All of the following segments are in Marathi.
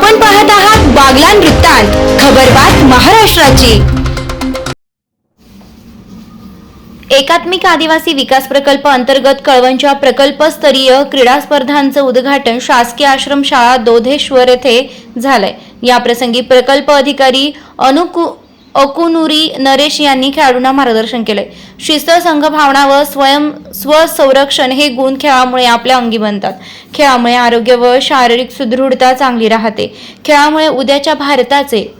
आपण पाहत आहात बागलान वृत्तांत खबरबात महाराष्ट्राची. एकात्मिक आदिवासी विकास प्रकल्प अंतर्गत कळवणच्या प्रकल्पस्तरीय क्रीडा स्पर्धांचं उद्घाटन शासकीय आश्रमशाळा दोधेश्वर येथे झालंय. या प्रसंगी प्रकल्प अधिकारी अनुकू अकुनुरी नरेश यांनी खेळाडूंना मार्गदर्शन केलंय. शिस्त संघभावना व स्वयं स्वसंरक्षण हे गुण खेळामुळे आपल्या अंगी बनतात. खेळामुळे आरोग्य व शारीरिक सुदृढता चांगली राहते. खेळामुळे उद्याच्या भारताचे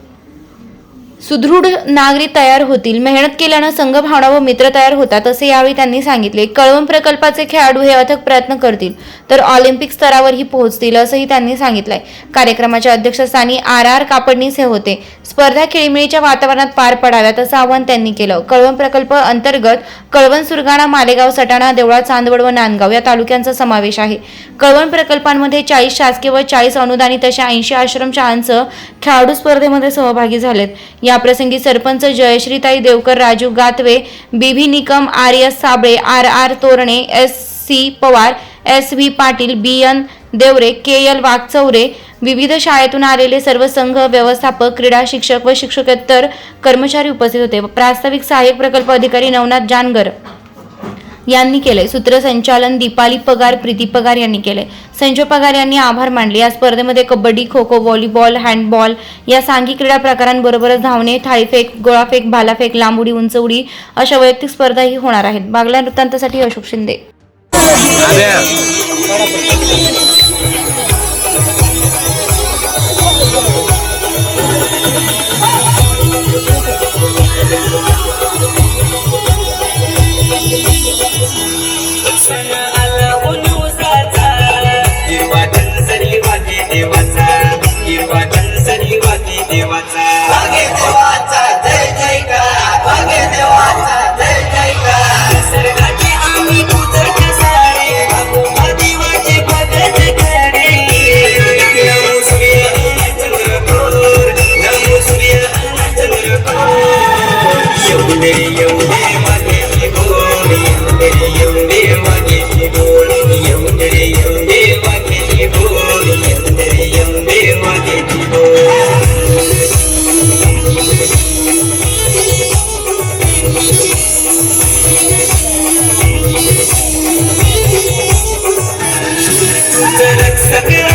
सुदृढ नागरिक तयार होतील मेहनत केल्यानं संघभावना व मित्र तयार होतात असे यावेळी त्यांनी सांगितले. कळवण प्रकल्पाचे खेळाडू हे अथक प्रयत्न करतील तर ऑलिम्पिक स्तरावरही पोहोचतील असंही त्यांनी सांगितलंय. कार्यक्रमाच्या अध्यक्षस्थानी आर आर कापडणीस हे होते. स्पर्धा खेळीमेळीच्या वातावरणात पार पडाव्यात असं आवाहन त्यांनी केलं. कळवण प्रकल्प अंतर्गत कळवण सुरगाणा मालेगाव सटाणा देवळा चांदवड व नांदगाव या तालुक्यांचा समावेश आहे. कळवण प्रकल्पांमध्ये चाळीस शासकीय व चाळीस अनुदानित अशा ऐंशी आश्रमशाळांचं खेळाडू स्पर्धेमध्ये सहभागी झालेत. याप्रसंगी sarpanch Jayashreetai Devkar Raju Gatve B B Nikam R S Sable R R Torane S C Pawar S V Patil B N Deore K L Waghchaure विविध शाळेतून आलेले सर्व संघ व्यवस्थापक क्रीडा शिक्षक व शिक्षकेतर कर्मचारी उपस्थित होते. प्रास्ताविक सहाय्यक प्रकल्प अधिकारी नवनाथ जानगर यांनी केले सूत्रसंचालन दीपाली पगार प्रीती पगार यांनी केले संजय पगार यांनी आभार मानले. या स्पर्धेमध्ये कबड्डी खो खो व्हॉलीबॉल हँडबॉल या सांघिक क्रीडा प्रकारांबरोबरच धावणे थाळीफेक गोळाफेक भालाफेक लांब उडी उंच उडी अशा वैयक्तिक स्पर्धाही होणार आहेत. बागला वृत्तांतासाठी अशोक शिंदे. Let's go.